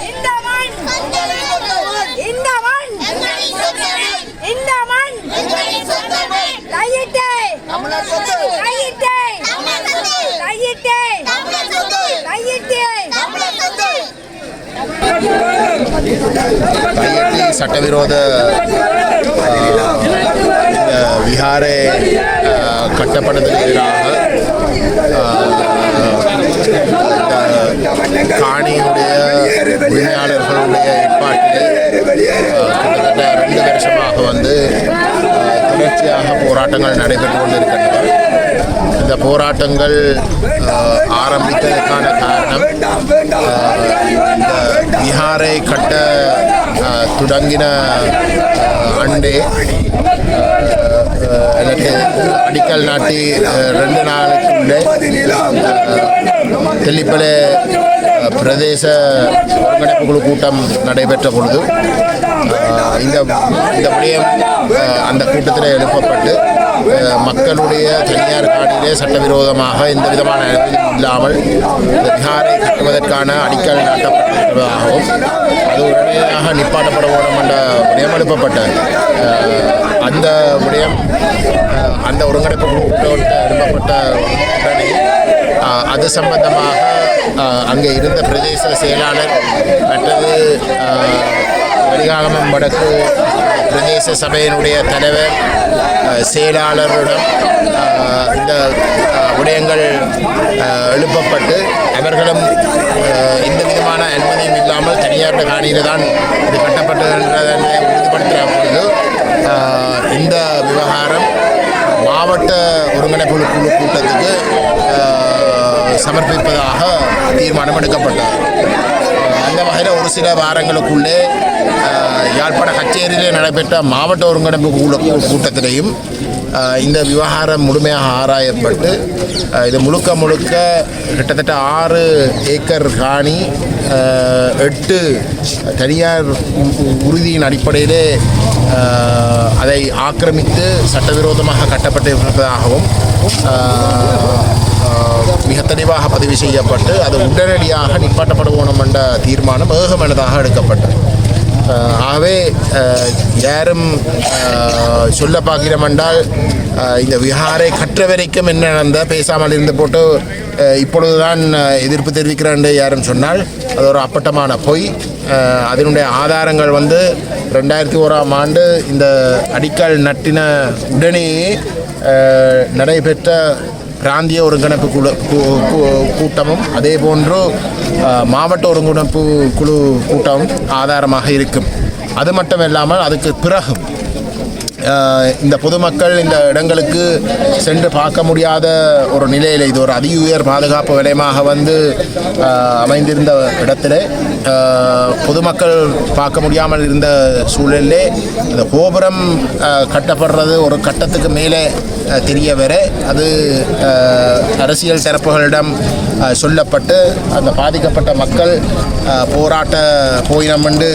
இந்த மண். இந்த மண். இந்த மண். கையிட்டே. கையிட்டே. கையிட்டே. கையிட்டே. சட்டவிரோத விஹாரை கட்டப்பட்டதற்கு எதிராக காணியுடைய உரிமையாளர்களுடைய ஏற்பாட்டில் கிட்டத்தட்ட ரெண்டு வருஷமாக வந்து தொடர்ச்சியாக போராட்டங்கள் நடைபெற்று கொண்டிருக்கின்றன. இந்த போராட்டங்கள் ஆரம்பித்ததற்கான காரணம் இந்த பீகாரை கட்ட தொடங்கின அண்டே அடிக்கல் நாட்டி ரெண்டு நாளைக்குள்ளே தெல்லிப்பலே பிரதேச ஒருங்கிணைப்பு குழு கூட்டம் நடைபெற்ற பொழுது இந்த இந்த விடயம் அந்த கூட்டத்தில் எழுப்பப்பட்டு மக்களுடைய தனியார் காணியிலே சட்டவிரோதமாக எந்த விதமான இல்லாமல் இந்த விஹாரை கட்டுவதற்கான அடிக்கல் நாட்டப்பட்டிருப்பதாகவும் அது உடனடியாக நிப்பாட்டப்பட வேண்டும் என்ற விடயம் எழுப்பப்பட்டது அந்த விடயம் அந்த ஒருங்கிணைப்பு குழு எழுப்பப்பட்ட உடனே அது சம்பந்தமாக அங்கே இருந்த பிரதேச செயலாளர் மற்றது ஆஹ், வடக்கு பிரதேச சபையினுடைய தலைவர் ஆஹ், செயலாளரிடம் இந்த விடயங்கள் எழுப்பப்பட்டு அவர்களும் இந்த எந்த விதமான அனுமதியும் இல்லாமல் தனியார் காணியில் தான் இது கட்டப்பட்டதுன்றதை உறுதிப்படுத்துகிற பொழுது இந்த விவகாரம் மாவட்ட ஒருங்கிணைப்பு குழு கூட்டத்துக்கு சமர்ப்பிப்பதாக தீர்மானம் எடுக்கப்பட்டது. அந்த வகையில் ஒரு சில வாரங்களுக்குள்ளே யாழ்ப்பாண கச்சேரியிலே நடைபெற்ற மாவட்ட ஒருங்கிணைப்பு குழு கூட்டத்திலையும் இந்த விவகாரம் முழுமையாக ஆராயப்பட்டு இது முழுக்க முழுக்க கிட்டத்தட்ட ஆறு ஏக்கர் காணி எட்டு தனியார் உ- உறுதியின் அடிப்படையிலே அதை ஆக்கிரமித்து சட்டவிரோதமாக கட்டப்பட்டிருப்பதாகவும் ஆஹ், மிக தெளிவாக பதிவு செய்யப்பட்டு அது உடனடியாக நிப்பாட்டப்பட வேணும் என்ற தீர்மானம் ஏகமனதாக எடுக்கப்பட்டது. ஆகவே யாரும் சொல்ல பார்க்கிறோம் என்றால் இந்த விஹாரை கற்ற வரைக்கும் என்ன நடந்த பேசாமல் இருந்து போட்டு இப்பொழுதுதான் எதிர்ப்பு தெரிவிக்கிறேன் யாரும் சொன்னால் அது ஒரு அப்பட்டமான பொய். அதனுடைய ஆதாரங்கள் வந்து ரெண்டாயிரத்தி ஓராம் ஆண்டு இந்த அடிக்கல் நட்டின உடனேயே நடைபெற்ற பிராந்திய ஒருங்கிணைப்பு குழு கூ- கூட்டமும் அதே போன்று மாவட்ட ஒருங்கிணைப்பு குழு கூட்டமும் ஆதாரமாக இருக்கும். அது மட்டும் இல்லாமல் அதுக்கு பிறகும் இந்த பொதுமக்கள் இந்த இடங்களுக்கு சென்று பார்க்க முடியாத ஒரு நிலையில் இது ஒரு அதி உயர் பாதுகாப்பு வலயமாக வந்து அமைந்திருந்த இடத்திலே பொதுமக்கள் பார்க்க முடியாமல் இருந்த சூழலிலே இந்த கோபுரம் கட்டப்படுறது ஒரு கட்டத்துக்கு மேலே தெரிய வர அது அரசியல் தரப்புகளிடம் சொல்லப்பட்டு அந்த பாதிக்கப்பட்ட மக்கள் போராட்ட போயினம் என்று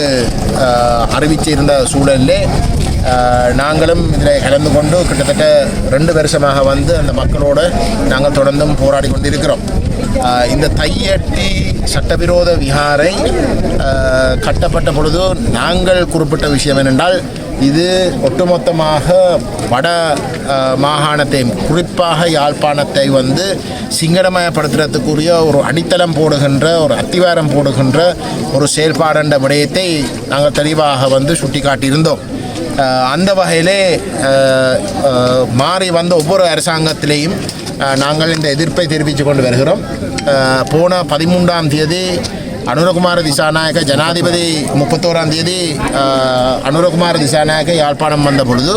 அறிவிச்சிருந்த சூழலிலே நாங்களும் இதில் கலந்து கொண்டு கிட்டத்தட்ட ரெண்டு வருஷமாக வந்து அந்த மக்களோடு நாங்கள் தொடர்ந்தும் போராடி கொண்டிருக்கிறோம். இருக்கிறோம் இந்த தையட்டி சட்டவிரோத விஹாரை கட்டப்பட்ட பொழுது நாங்கள் குறிப்பிட்ட விஷயம் என்னென்றால் இது ஒட்டுமொத்தமாக வட மாகாணத்தையும் மாகாணத்தை குறிப்பாக யாழ்ப்பாணத்தை வந்து சிங்கடமயப்படுத்துறதுக்குரிய ஒரு அடித்தளம் போடுகின்ற ஒரு அத்திவாரம் போடுகின்ற ஒரு செயல்பாடுன்ற விடயத்தை நாங்கள் தெளிவாக வந்து சுட்டி காட்டியிருந்தோம் அந்த வகையிலே மாறி வந்த ஒவ்வொரு அரசாங்கத்திலேயும் நாங்கள் இந்த எதிர்ப்பை தெரிவித்து கொண்டு வருகிறோம் போன பதிமூன்றாம் தேதி அனுரகுமார திசாநாயக ஜனாதிபதி முப்பத்தோராம் தேதி அனுரகுமார திசாநாயக யாழ்ப்பாணம் வந்த பொழுது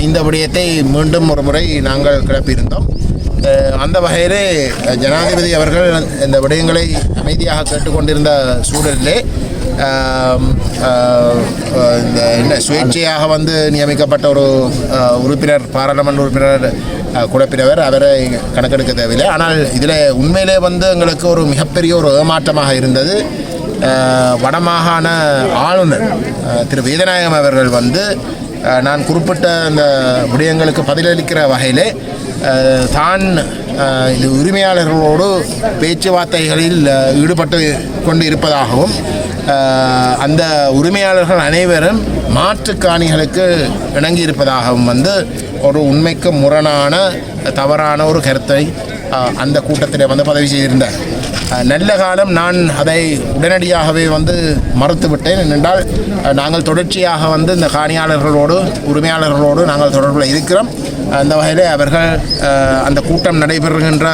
இந்த விடயத்தை மீண்டும் ஒரு முறை நாங்கள் கிளப்பியிருந்தோம். அந்த வகையிலே ஜனாதிபதி அவர்கள் இந்த விடயங்களை அமைதியாக கேட்டுக்கொண்டிருந்த சூழலிலே இந்த என்ன சுயேட்சையாக வந்து நியமிக்கப்பட்ட ஒரு உறுப்பினர் பாராளுமன்ற உறுப்பினர் ஆஹ், குழப்பினவர் அவரை கணக்கெடுக்க தேவையில்லை. ஆனால் இதில் உண்மையிலே வந்து எங்களுக்கு ஒரு மிகப்பெரிய ஒரு ஏமாற்றமாக இருந்தது. வடமாகாண ஆளுநர் திரு வேதநாயகம் அவர்கள் வந்து நான் குறிப்பிட்ட அந்த விடயங்களுக்கு பதிலளிக்கிற வகையிலே தான் இது உரிமையாளர்களோடு பேச்சுவார்த்தைகளில் ஈடுபட்டு கொண்டு இருப்பதாகவும் அந்த உரிமையாளர்கள் அனைவரும் மாற்றுக்காணிகளுக்கு இணங்கியிருப்பதாகவும் வந்து ஒரு உண்மைக்கு முரணான தவறான ஒரு கருத்தை அந்த கூட்டத்தில் வந்து பதவி செய்திருந்தார். நல்ல காலம் நான் அதை உடனடியாகவே வந்து மறுத்துவிட்டேன். என்றால் நாங்கள் தொடர்ச்சியாக வந்து இந்த காணியாளர்களோடு உரிமையாளர்களோடு நாங்கள் தொடர்பில் இருக்கிறோம். அந்த வகையில் அவர்கள் அந்த கூட்டம் நடைபெறுகின்ற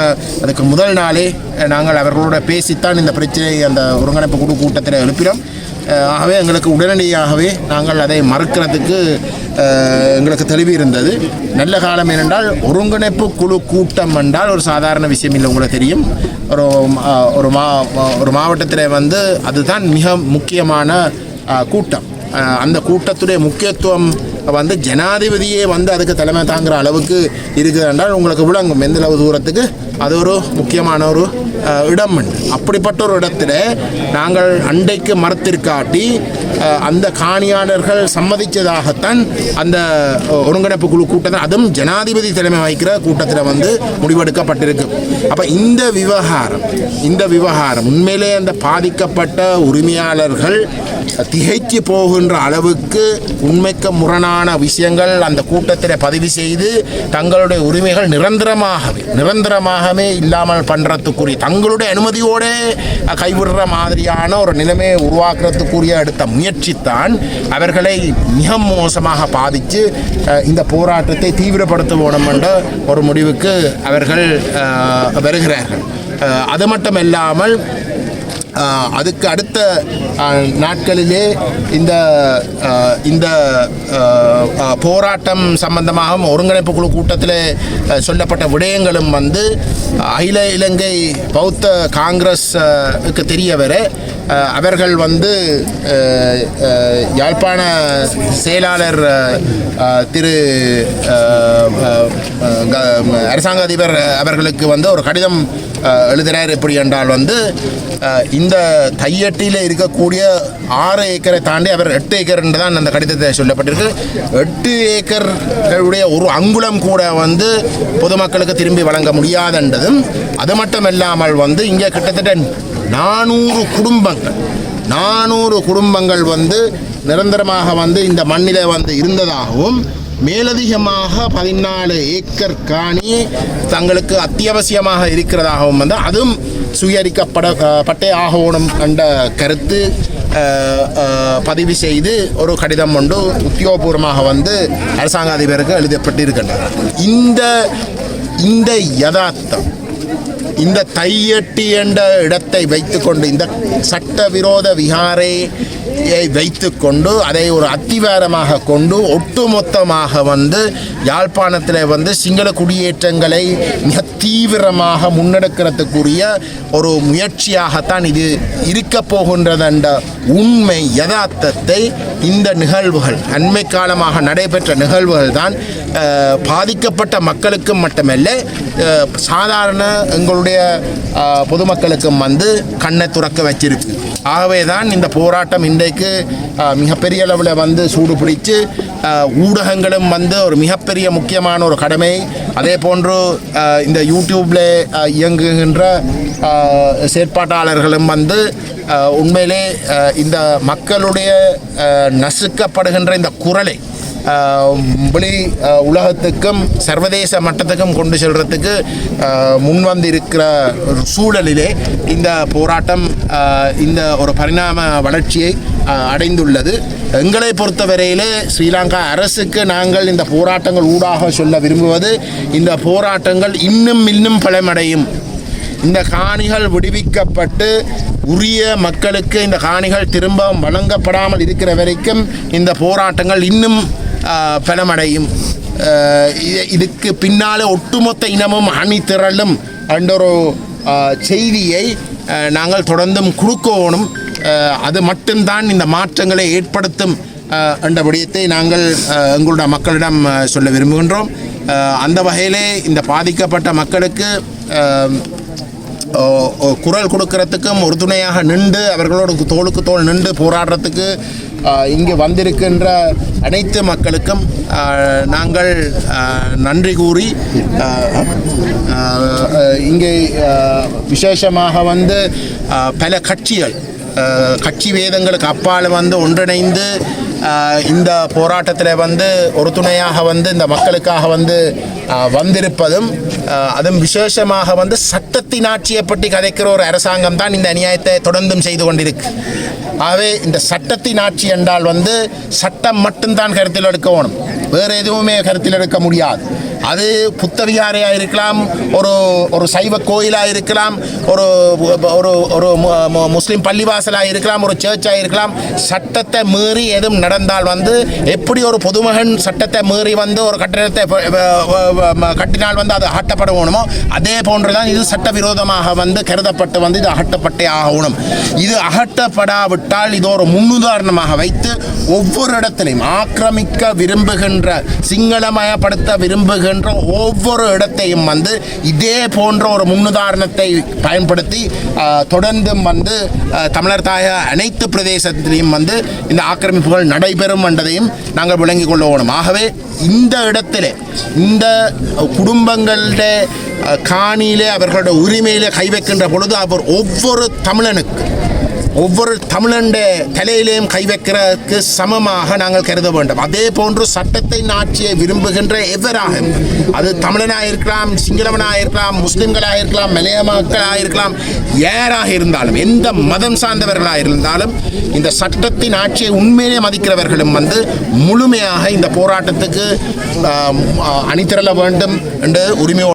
அதுக்கு முதல் நாளே நாங்கள் அவர்களோட பேசித்தான் இந்த பிரச்சனையை அந்த ஒருங்கிணைப்பு குழு கூட்டத்தில் எழுப்பினோம். ஆகவே எங்களுக்கு உடனடியாகவே நாங்கள் அதை மறுக்கிறதுக்கு எங்களுக்கு தெளிவு இருந்தது நல்ல காலம் ஏனென்றால் ஒருங்கிணைப்பு குழு கூட்டம் என்றால் ஒரு சாதாரண விஷயம் இல்லை உங்களுக்கு தெரியும். ஒரு ஒரு மா ஒரு மாவட்டத்தில் வந்து அதுதான் மிக முக்கியமான கூட்டம். அந்த கூட்டத்துடைய முக்கியத்துவம் வந்து ஜனாதிபதியே வந்து அதுக்கு தலைமை தாங்குற அளவுக்கு இருக்குது என்றால் உங்களுக்கு விளங்கும். எந்த அளவு தூரத்துக்கு? அது ஒரு முக்கியமான ஒரு இடம் அப்படிப்பட்ட ஒரு இடத்துல நாங்கள் அண்டைக்கு மரத்திற்காட்டி அந்த காணியாளர்கள் சம்மதித்ததாகத்தான் அந்த ஒருங்கிணைப்பு குழு கூட்டத்தில் அதுவும் ஜனாதிபதி தலைமை வகிக்கிற கூட்டத்தில் வந்து முடிவெடுக்கப்பட்டிருக்கு. அப்போ இந்த விவகாரம் இந்த விவகாரம் உண்மையிலே அந்த பாதிக்கப்பட்ட உரிமையாளர்கள் திகைச்சு போகின்ற அளவுக்கு உண்மைக்கு முரணான விஷயங்கள் அந்த கூட்டத்தில் பதிவு செய்து தங்களுடைய உரிமைகள் நிரந்தரமாகவே நிரந்தரமாக நிரந்தரமாகவே இல்லாமல் பண்ணுறதுக்குரிய தங்களுடைய அனுமதியோட கைவிடுற மாதிரியான ஒரு நிலைமையை உருவாக்குறதுக்குரிய எடுத்த முயற்சி தான் அவர்களை மிக மோசமாக பாதித்து இந்த போராட்டத்தை தீவிரப்படுத்த வேணும் என்ற ஒரு முடிவுக்கு அவர்கள் வருகிறார்கள். அது மட்டும் இல்லாமல் அதுக்கு அடுத்த நாட்களிலே இந்த இந்த போராட்டம் சம்பந்தமாக ஒருங்கிணைப்பு குழு கூட்டத்தில் சொல்லப்பட்ட விடயங்களும் வந்து அகில இலங்கை பௌத்த காங்கிரஸுக்கு தெரிய வர அவர்கள் வந்து யாழ்ப்பாண செயலாளர் திரு அரசாங்க அதிபர் அவர்களுக்கு வந்து ஒரு கடிதம் ஆஹ், எழுதுகிறார் எப்படி என்றால் வந்து இந்த தையட்டியில் இருக்கக்கூடிய ஆறு ஏக்கரை தாண்டி அவர் எட்டு ஏக்கர் என்று தான் அந்த கடிதத்தை சொல்லப்பட்டிருக்கு. எட்டு ஏக்கர்களுடைய ஒரு அங்குலம் கூட வந்து பொதுமக்களுக்கு திரும்பி வழங்க முடியாதுன்றதும் அது மட்டும் இல்லாமல் வந்து இங்கே கிட்டத்தட்ட நானூறு குடும்பங்கள் நானூறு குடும்பங்கள் வந்து நிரந்தரமாக வந்து இந்த மண்ணில் வந்து இருந்ததாகவும் மேலதிகமாக பதினாலு ஏக்கர் காணி தங்களுக்கு அத்தியாவசியமாக இருக்கிறதாகவும் வந்து அதுவும் சுயரிக்கப்பட பட்டே ஆகணும் என்ற கருத்து பதிவு செய்து ஒரு கடிதம் ஒன்று உத்தியோகபூர்வமாக வந்து அரசாங்க அதிபருக்கு எழுதப்பட்டிருக்கின்றன இந்த இந்த யதார்த்தம் இந்த தையட்டி என்ற இடத்தை வைத்துக்கொண்டு இந்த சட்டவிரோத விகாரையை வைத்துக்கொண்டு அதை ஒரு அத்திவாரமாக கொண்டு ஒட்டுமொத்தமாக வந்து யாழ்ப்பாணத்தில் வந்து சிங்கள குடியேற்றங்களை மிக தீவிரமாக முன்னெடுக்கிறதுக்குரிய ஒரு முயற்சியாகத்தான் இது இருக்க போகின்றது என்ற உண்மை யதார்த்தத்தை இந்த நிகழ்வுகள் அண்மை காலமாக நடைபெற்ற நிகழ்வுகள் தான் பாதிக்கப்பட்ட மக்களுக்கும் மட்டுமல்ல சாதாரண எங்களுடைய நம்முடைய பொதுமக்களுக்கும் வந்து கண்ணை துறக்க வச்சிருக்கு. ஆகவே தான் இந்த போராட்டம் இன்றைக்கு மிகப்பெரிய அளவில் வந்து சூடு பிடிச்சு ஊடகங்களும் வந்து ஒரு மிகப்பெரிய முக்கியமான ஒரு கடமை. அதே போன்று இந்த யூடியூப்பில் இயங்குகின்ற செயற்பாட்டாளர்களும் வந்து உண்மையிலே இந்த மக்களுடைய நசுக்கப்படுகின்ற இந்த குரலை வெளி உலகத்துக்கும் சர்வதேச மட்டத்துக்கும் கொண்டு செல்றதுக்கு முன்வந்திருக்கிற முன்வந்து இருக்கிற சூழலிலே இந்த போராட்டம் இந்த ஒரு பரிணாம வளர்ச்சியை அடைந்துள்ளது. எங்களை பொறுத்தவரையிலே ஸ்ரீலங்கா அரசுக்கு நாங்கள் இந்த போராட்டங்கள் ஊடாக சொல்ல விரும்புவது இந்த போராட்டங்கள் இன்னும் இன்னும் பலமடையும். இந்த காணிகள் விடுவிக்கப்பட்டு உரிய மக்களுக்கு இந்த காணிகள் திரும்ப வழங்கப்படாமல் இருக்கிற வரைக்கும் இந்த போராட்டங்கள் இன்னும் பலமடையும் இதுக்கு பின்னால் ஒட்டுமொத்த இனமும் அணி திரளும் என்ற ஒரு செய்தியை நாங்கள் தொடர்ந்தும் கொடுக்கணும் அது மட்டும்தான் இந்த மாற்றங்களை ஏற்படுத்தும் என்ற விடயத்தை நாங்கள் எங்களுடைய மக்களிடம் சொல்ல விரும்புகின்றோம். அந்த வகையிலே இந்த பாதிக்கப்பட்ட மக்களுக்கு குரல் கொடுக்கறதுக்கும் உறுதுணையாக நின்று அவர்களோடு தோளுக்கு தோள் நின்று போராடுறதுக்கு இங்கே இங்கு வந்திருக்கின்ற அனைத்து மக்களுக்கும் நாங்கள் நன்றி கூறி இங்கே விசேஷமாக வந்து பல கட்சிகள் கட்சி வேதங்களுக்கு அப்பால் வந்து ஒன்றிணைந்து இந்த போராட்டத்தில் வந்து ஒரு துணையாக வந்து இந்த மக்களுக்காக வந்து வந்திருப்பதும் அதுவும் விசேஷமாக வந்து சட்டத்தின் ஆட்சியை பற்றி கதைக்கிற ஒரு அரசாங்கம் தான் இந்த அநியாயத்தை தொடர்ந்தும் செய்து கொண்டிருக்கு. ஆகவே இந்த சட்டத்தின் ஆட்சி என்றால் வந்து சட்டம் மட்டும்தான் கருத்தில் எடுக்க வேணும். வேறு எதுவுமே கருத்தில் எடுக்க முடியாது. அது புத்தவிகாரையாக இருக்கலாம் ஒரு ஒரு சைவ கோயிலாக இருக்கலாம் ஒரு ஒரு ஒரு முஸ்லீம் பள்ளிவாசலாக இருக்கலாம் ஒரு சர்ச்சாக இருக்கலாம் சட்டத்தை மீறி எதுவும் நடந்தால் வந்து எப்படி ஒரு பொதுமகன் சட்டத்தை மீறி வந்து ஒரு கட்டிடத்தை கட்டினால் வந்து அது அகட்டப்பட வேணுமோ அதே போன்று தான் இது சட்டவிரோதமாக வந்து கருதப்பட்டு வந்து இது அகட்டப்பட்டே ஆகணும். இது அகட்டப்படாவிட்டால் இது ஒரு முன்னுதாரணமாக வைத்து ஒவ்வொரு இடத்திலையும் ஆக்கிரமிக்க விரும்புகின்ற சிங்களமயப்படுத்த விரும்புகின்ற ஒவ்வொரு இடத்தையும் வந்து இதே போன்ற ஒரு முன்னுதாரணத்தை பயன்படுத்தி தொடர்ந்தும் வந்து தமிழர் தாய அனைத்து பிரதேசத்திலையும் வந்து இந்த ஆக்கிரமிப்புகள் நடைபெறும் என்றதையும் நாங்கள் விளங்கிக் கொள்ள வேணும் ஆகவே இந்த இடத்திலே இந்த குடும்பங்களுடைய காணியிலே அவர்களோட உரிமையிலே கை வைக்கின்ற பொழுது அவர் ஒவ்வொரு தமிழனுக்கு ஒவ்வொரு தமிழண்ட தலையிலேயும் கை வைக்கிறதுக்கு சமமாக நாங்கள் கருத வேண்டும். அதே போன்று சட்டத்தை ஆட்சியை விரும்புகின்ற எவராக அது தமிழனாக இருக்கலாம் சிங்களவனாக இருக்கலாம் முஸ்லிம்களாக இருக்கலாம் மலைய மக்களாக இருக்கலாம் யாராக இருந்தாலும் எந்த மதம் சார்ந்தவர்களாக இருந்தாலும் இந்த சட்டத்தின் ஆட்சியை உண்மையிலே மதிக்கிறவர்களும் வந்து முழுமையாக இந்த போராட்டத்துக்கு அணிதிரள வேண்டும் என்று உரிமையோடு